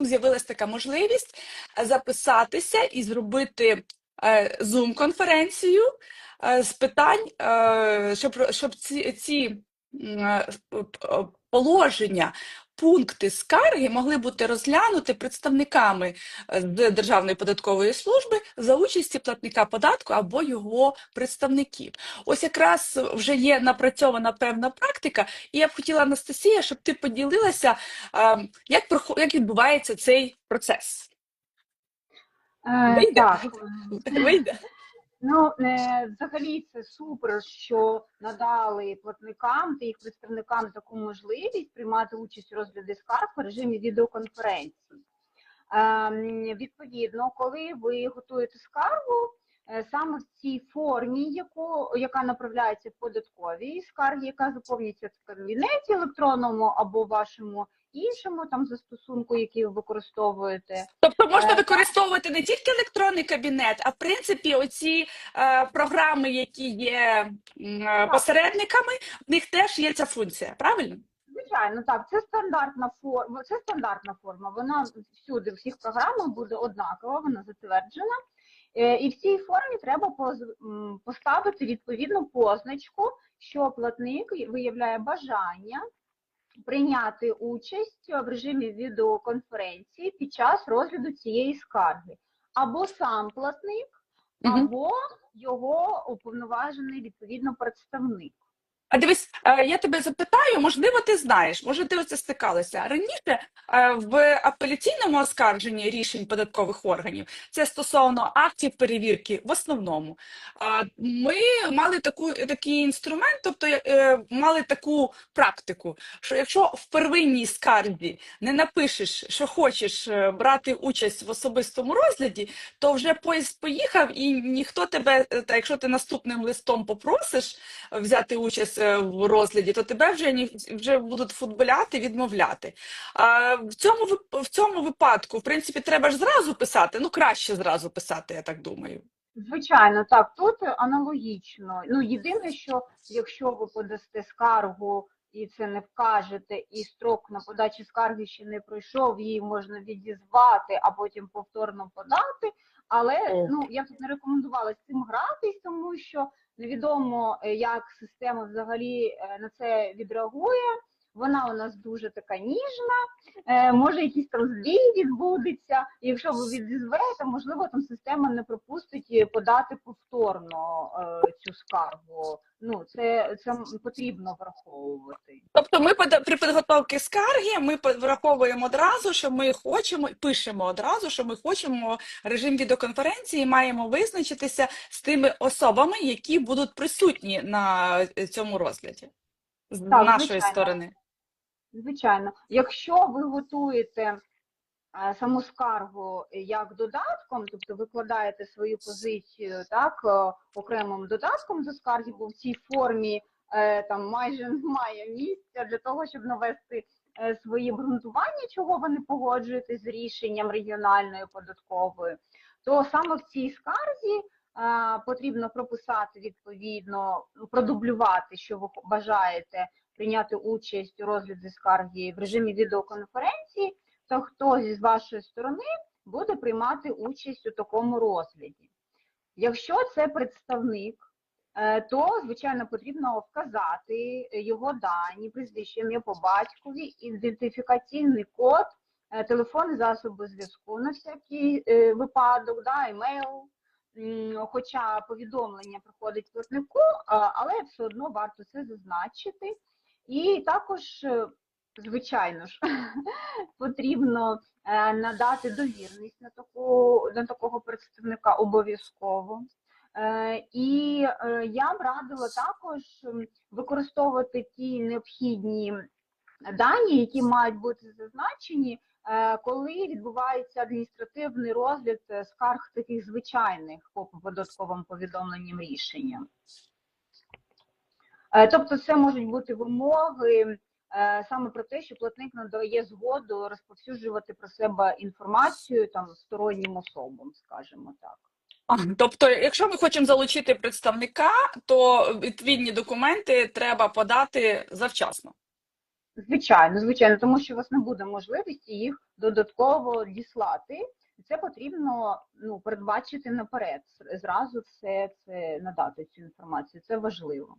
з'явилася така можливість записатися і зробити е, Zoom-конференцію е, з питань, е, щоб, щоб ці, ці е, положення, пункти скарги могли бути розглянуті представниками е, Державної податкової служби за участі платника податку або його представників. Ось якраз вже є напрацьована певна практика, і я б хотіла, Анастасія, щоб ти поділилася, е, як, як відбувається цей процес. Е, Вийде? Так, Вийде? Ну е, взагалі це супер, що надали платникам та їх представникам таку можливість приймати участь у розгляді скарг в режимі відеоконференції. Ем, Відповідно, коли ви готуєте скаргу, саме в цій формі, яку, яка направляється в податковій скарги, яка заповнюється в кабінеті електронному або вашому іншому там застосунку, який ви використовуєте. Тобто можна Е, використовувати не тільки електронний кабінет, а в принципі оці е, програми, які є е, посередниками, в них теж є ця функція, правильно? Звичайно, так, це стандартна форма, це стандартна форма. Вона всюди, в всіх програмах буде однакова, вона затверджена. Е, І в цій формі треба поставити відповідну позначку, що платник виявляє бажання прийняти участь в режимі відеоконференції під час розгляду цієї скарги. Або сам платник, або його уповноважений відповідно представник. А дивись, е, я тебе запитаю, можливо, ти знаєш, може, ти оце стикалася. Раніше е, в апеляційному оскарженні рішень податкових органів це стосовно актів перевірки в основному. Ми мали таку, такий інструмент, тобто е, мали таку практику, що якщо в первинній скарзі не напишеш, що хочеш брати участь в особистому розгляді, то вже поїзд поїхав, і ніхто тебе, та якщо ти наступним листом попросиш взяти участь в розгляді, то тебе вже ні вже будуть футболяти, відмовляти. А в цьому в цьому випадку, в принципі, треба ж зразу писати. Ну краще зразу писати, я так думаю. Звичайно, так, тут аналогічно. Ну, єдине, що якщо ви подасте скаргу і це не вкажете, і строк на подачі скарги ще не пройшов, її можна відізвати, а потім повторно подати. Але ну я б не рекомендувала з цим гратись, тому що невідомо, е, як система взагалі е, на це відреагує. Вона у нас дуже така ніжна, е, може якийсь там збій відбудеться. І якщо ви відізвете, можливо, там система не пропустить е, подати повторно е, цю скаргу. Ну це, це потрібно враховувати. Тобто, ми при підготовці скарги ми враховуємо одразу, що ми хочемо, пишемо одразу, що ми хочемо режим відеоконференції, маємо визначитися з тими особами, які будуть присутні на цьому розгляді з Так, нашої звичайно. сторони. Звичайно, якщо ви готуєте е, саму скаргу як додатком, тобто викладаєте свою позицію так е, окремим додатком до скарги, бо в цій формі е, там майже немає місця для того, щоб навести е, свої обґрунтування, чого ви не погоджуєтесь з рішенням регіональної податкової, то саме в цій скарзі е, потрібно прописати відповідно, продублювати, що ви бажаєте прийняти участь у розгляді скарги в режимі відеоконференції, то хто з вашої сторони буде приймати участь у такому розгляді. Якщо це представник, е, то, звичайно, потрібно вказати його дані, прізвище, ім'я по батькові, ідентифікаційний код, е, телефонні засоби зв'язку на всякий е, випадок, да, емейл. Хоча повідомлення приходить платнику, але все одно варто це зазначити. І також, е, звичайно ж, потрібно е, надати довірність на таку на такого представника обов'язково. Е, І я б радила також використовувати ті необхідні дані, які мають бути зазначені, коли відбувається адміністративний розгляд скарг таких звичайних по податковим повідомленням рішенням. Е, Тобто це можуть бути вимоги е, саме про те, що платник надає згоду розповсюджувати про себе інформацію там стороннім особам, скажімо так. А, Тобто, якщо ми хочемо залучити представника, то відповідні документи треба подати завчасно. Звичайно, звичайно, тому що у вас не буде можливості їх додатково діслати. І Це потрібно ну, передбачити наперед, зразу все це надати цю інформацію. Це важливо.